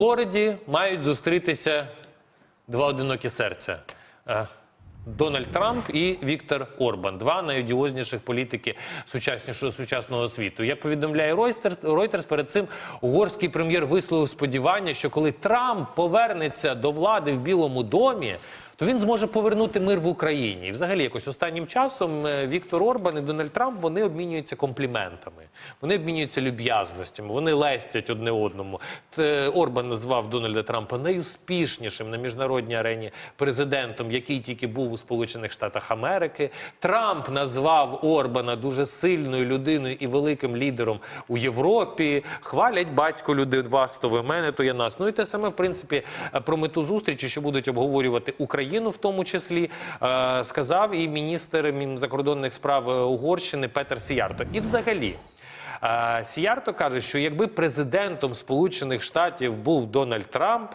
Ужгороді мають зустрітися два одинокі серця. Е, Дональд Трамп і Віктор Орбан, два найодіозніших політики сучасного світу. Як повідомляє Reuters, перед цим угорський прем'єр висловив сподівання, що коли Трамп повернеться до влади в Білому домі, то він зможе повернути мир в Україні. І взагалі, якось останнім часом е, Віктор Орбан і Дональд Трамп вони обмінюються компліментами, вони обмінюються люб'язностями, вони лестять одне одному. Орбан назвав Дональда Трампа найуспішнішим на міжнародній арені президентом, який тільки був у Сполучених Штатах Америки. Трамп назвав Орбана дуже сильною людиною і великим лідером у Європі. Хвалять батько люди вас, то ви мене, то я нас. Ну і те саме, в принципі, про мету зустрічі, що будуть обговорювати Україну, в тому числі, е, сказав і міністр мін- закордонних справ е, Угорщини Петер Сіярто. І взагалі. е, Сіярто каже, що якби президентом Сполучених Штатів був Дональд Трамп,